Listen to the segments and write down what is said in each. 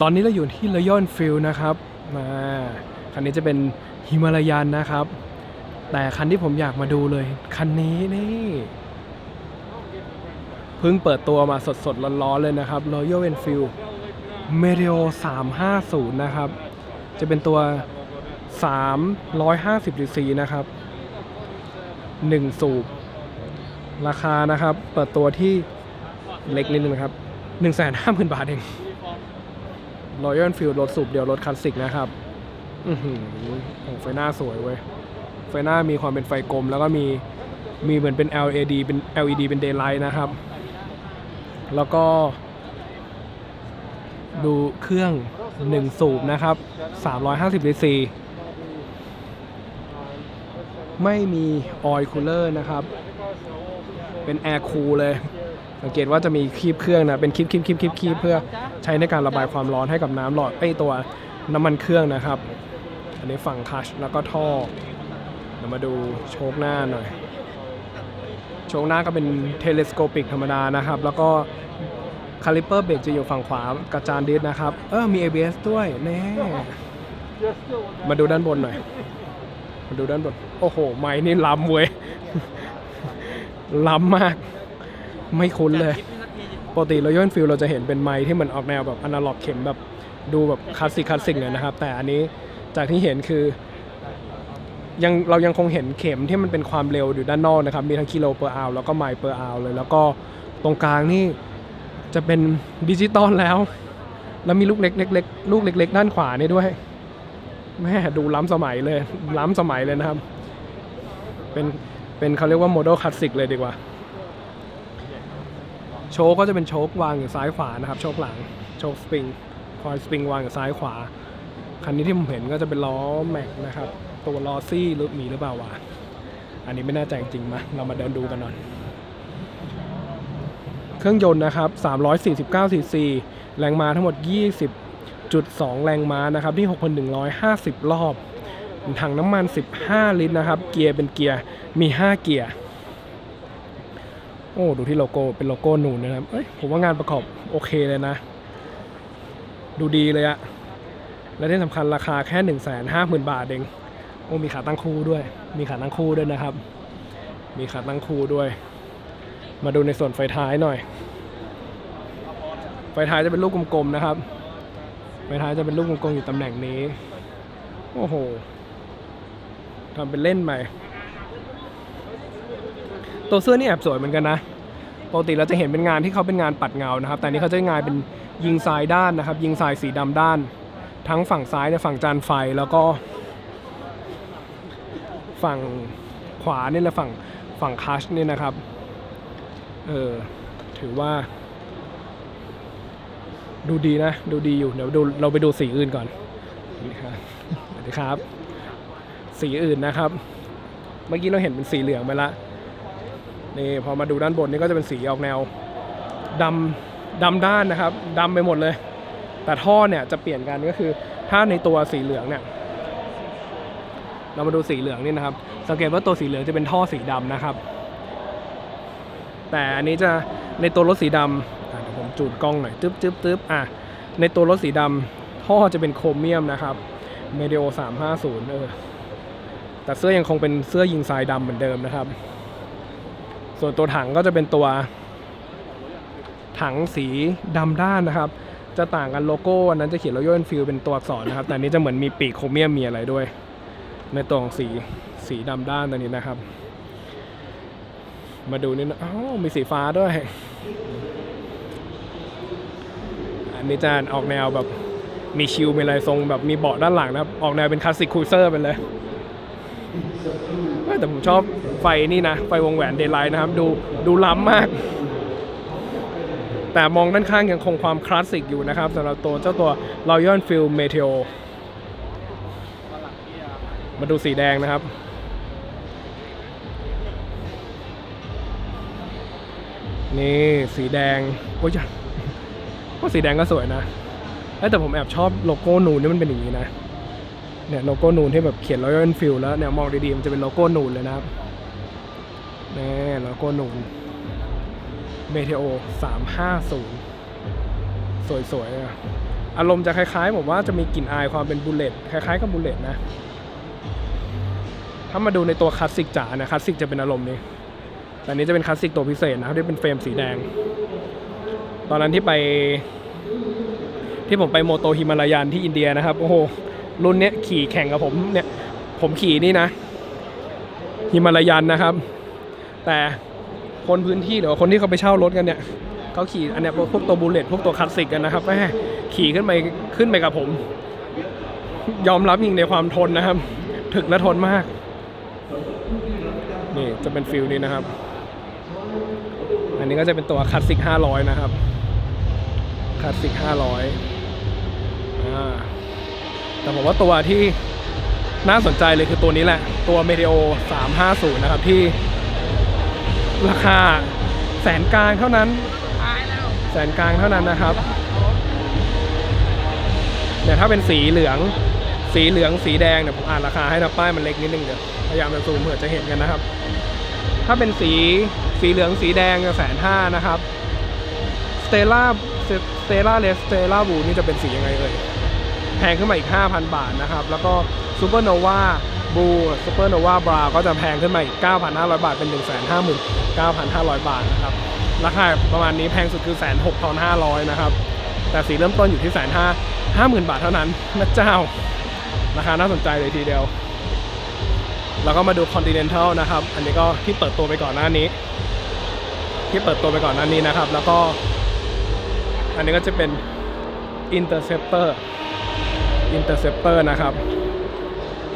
ตอนนี้เราอยู่ที่ Royal Enfield นะครับมาคันนี้จะเป็นฮิมาลายันนะครับ แต่คันที่ผมอยากมาดูเลย คันนี้นี่เพิ่งเปิดตัวมาสดๆร้อนๆเลยนะครับ Royal Enfield Meteor 350 นะครับ จะเป็นตัว 350 cc นะครับ 1 สูบ ราคานะครับ เปิดตัวที่เล็กนิดนึงนะครับ 150,000 บาทเอง Royal Enfield รถสูบเดียวรถคลาสสิกนะครับอือหือโอ้ไฟหน้าสวยเว้ย ไฟหน้ามีความเป็นไฟกลม แล้วก็มีมีเหมือนเป็น LED เป็น LED เป็น daylight นะครับ แล้วก็ ดูเครื่อง 1 สูบนะครับ 350 cc ไม่มีออยล์คูลเลอร์นะครับ เป็นแอร์คูลเลย สังเกตว่าจะมีคีบเครื่องนะเป็นคีบคีบคีบคีบคีบเพื่อใช้ในการระบายความร้อนให้กับน้ำหลอดไอตัวน้ำมันเครื่องนะครับ อันนี้ฝั่งคัชแล้วก็ท่อเดี๋ยวมาดูโชคหน้าหน่อย โชคหน้าก็เป็นเทเลสโคปิกธรรมดานะครับ แล้วก็คาลิเปอร์เบรกจะอยู่ฝั่งขวากระจานดิสนะครับ เออมี ABS ด้วยแน่มาดูด้านบนหน่อย มาดูด้านบน โอ้โห ไม้นี่ล้ำเว้ย ล้ำมาก ไม่คุ้นเลยปกติเราย่นฟิลเราจะเห็นเป็นไม้ที่มันออกแนวแบบอนาล็อกเข็มแบบดูแบบคลาสสิกคลาสสิกเลยนะครับ แต่อันนี้จากที่เห็นคือยังเรายังคงเห็นเข็มที่มันเป็นความเร็วอยู่ด้านนอกนะครับ มีทั้งกิโลเปอร์อาวแล้วก็ไมล์เปอร์อาวเลย แล้วก็ตรงกลางนี่จะเป็นดิจิตอลแล้ว แล้วมีลูกเล็กเล็กๆลูกเล็ก ๆ ด้านขวานี่ด้วยแม่ดูล้ำสมัยเลย ล้ำสมัยเลยนะครับ เป็นเป็นเขาเรียกว่าโมเดลคลาสสิกเลยดีกว่า โชคก็จะเป็นโชควางอยู่ซ้ายขวานะครับ โชคหลัง โชคสปริง คอยสปริงวางอยู่ซ้ายขวา คันนี้ที่ผมเห็นก็จะเป็นล้อแม็กนะครับ ตัวล้อซี่หรือมีหรือเปล่าวะ อันนี้ไม่แน่ใจจริงมาเรามาเดินดูกันหน่อย เครื่องยนต์นะครับ 349ซีซีแรงม้าทั้งหมด 20.2 แรงม้านะครับ ที่ 6,150 รอบ ถังน้ำมัน 15 ลิตรนะครับ เกียร์เป็นเกียร์ มี 5 เกียร์ โอ้ดูที่โลโก้เป็นโลโก้นูนนะครับเอ้ยผมว่างานประกอบโอเคเลยนะ ดูดีเลยอะและที่สำคัญราคาแค่1 5 0 0 0 0บาทเองโอ้มีขาตั้งคู่ด้วย มีขาตั้งคู่ด้วยนะครับ มีขาตั้งคู่ด้วย มาดูในส่วนไฟท้ายหน่อย ไฟท้ายจะเป็นลูกกลมๆนะครับ ไฟท้ายจะเป็นลูกกลมๆอยู่ตำแหน่งนี้ โอ้โหทำเป็นเล่นไป ตัวเสื้อนี่แอบสวยเหมือนกันนะปกติเราจะเห็นเป็นงานที่เขาเป็นงานปัดเงานะครับ แต่นี้เขาจะงานเป็นยิงทรายด้านนะครับ ยิงทรายสีดำด้าน ทั้งฝั่งซ้ายในยฝั่งจานไฟแล้วก็ ฝั่งขวานี่แหละฝั่งฝั่งคัชนี่นะครับเออถือว่า ดูดีนะ ดูดีอยู่เดี๋ยวดูเราไปดูสีอื่นก่อนนี่ครับสวัสดีครับ สีอื่นนะครับ เมื่อกี้เราเห็นเป็นสีเหลืองไปละ นี่พอมาดูด้านบนนี่ก็จะเป็นสีออกแนวดำดำด้านนะครับดำไปหมดเลย แต่ท่อเนี่ยจะเปลี่ยนกันก็คือถ้าในตัวสีเหลืองเนี่ยเรามาดูสีเหลืองนี่นะครับ สังเกตว่าตัวสีเหลืองจะเป็นท่อสีดำนะครับ แต่อันนี้จะในตัวรถสีดำเดี๋ยวผมจูดกล้องหน่อยตึ๊บตึ๊บตึ๊บอะในตัวรถสีดำท่อจะเป็นโครเมียมนะครับเมเดโอ350เออแต่เสื้อยังคงเป็นเสื้อยิงทรายดำเหมือนเดิมนะครับ ส่วนตัวถังก็จะเป็นตัว ถังสีดำด้านนะครับ จะต่างกันโลโก้อันนั้นจะเขียน Royal Enfield เป็นตัวอักษรนะครับ แต่อันนี้จะเหมือนมีปีกโครเมียมมีอะไรด้วย ในตัวของสีสีดำด้านตัวนี้นะครับ มาดูนี่นะอ้าวมีสีฟ้าด้วย อันนี้จะออกแนวแบบมีชิลมีอะไรทรงแบบมีเบาะด้านหลังนะครับ ออกแนวเป็นคลาสสิกคูเซอร์ไปเลยเอ้ย แต่ผมชอบไฟนี่นะ ไฟวงแหวนเดย์ไลท์นะครับ ดูดูล้ำมาก แต่มองด้านข้างยังคงความคลาสสิกอยู่นะครับสำหรับตัวเจ้าตัว Royal Field Meteo มาดูสีแดงนะครับนี่สีแดงโอ้ยว่าสีแดงก็สวยนะแต่ผมแอบชอบโลโก้นูนนี่มันเป็นอย่างนี้นะ เนี่ยโลโก้นูนที่แบบเขียน Royal Enfield แล้วเนี่ยมองดีๆมันจะเป็นโลโก้นูนเลยนะครับนี่โลโก้นูน Meteo 350 สวยๆอะอารมณ์จะคล้ายๆผมว่าจะมีกลิ่นอายความเป็นบุลเลตคล้ายๆกับบุลเลตนะ ถ้ามาดูในตัวคลาสสิกจ๋านะคลาสสิกจะเป็นอารมณ์นี้ แต่อันนี้จะเป็นคลาสสิกตัวพิเศษนะที่เป็นเฟรมสีแดง ตอนนั้นที่ไป ที่ผมไปโมโตฮิมาลายันที่อินเดียนะครับ โอ้โห รุ่นเนี้ยขี่แข่งกับผมเนี่ยผมขี่นี่นะฮิมาลายันนะครับ แต่คนพื้นที่หรือว่าคนที่เขาไปเช่ารถกันเนี่ยเขาขี่อันเนี้ยพวกตัวบูเลตพวกตัวคลาสสิกกันนะครับแม่ขี่ขึ้นไปขึ้นไปกับผม ยอมรับจริงในความทนนะครับ ถึกและทนมาก นี่จะเป็นฟิลนี้นะครับ อันนี้ก็จะเป็นตัวคลาสสิก500 นะครับคลาสสิก500อ่า แต่ผมว่าตัวที่น่าสนใจเลยคือตัวนี้แหละ ตัว Meteor 350 นะครับที่ ราคาแสนกลางเท่านั้น แสนกลางเท่านั้นนะครับเนี่ยถ้าเป็นสีเหลือง สีเหลืองสีแดงเนี่ยผมอ่านราคาให้นะป้ายมันเล็กนิดนึงเดี๋ยวพยายามจะซูมเผื่อจะเห็นกันนะครับ ถ้าเป็นสีสีเหลืองสีแดงแสนห้านะครับสเตล่าสเตล่าเลสสเตล่าบูนี่จะเป็นสียังไงเอ่ย แพงขึ้นมาอีก 5,000 บาทนะครับ แล้วก็ซูเปอร์โนวาบูซูเปอร์โนวาบราก็จะแพงขึ้นมาอีก 9,500 บาท เป็น 159,500 บาทนะครับ ราคาประมาณนี้แพงสุดคือแสนหกพันห้าร้อยนะครับ แต่สีเริ่มต้นอยู่ที่แสนห้าห้าหมื่นบาทเท่านั้นนะเจ้า ราคาน่าสนใจเลยทีเดียว แล้วก็มาดู Continental นะครับ อันนี้ก็ที่เปิดตัวไปก่อนหน้านี้ ที่เปิดตัวไปก่อนหน้านี้นะครับ แล้วก็ อันนี้ก็จะเป็น Interceptor Interceptor นะครับ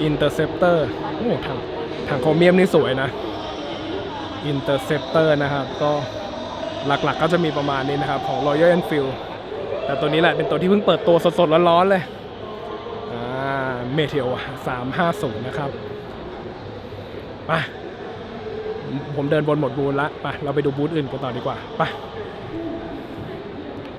Interceptor โอ้ถังถังโครเมียมนี่สวยนะ Interceptor นะครับ ก็หลักๆก็จะมีประมาณนี้นะครับ ของ Royal Enfield แต่ตัวนี้แหละเป็นตัวที่เพิ่งเปิดตัวสดๆร้อนๆเลยอ่า Meteor 350นะครับไปผมเดินบนหมดบูธละไปเราไปดูบูธอื่นกันต่อดีกว่าไป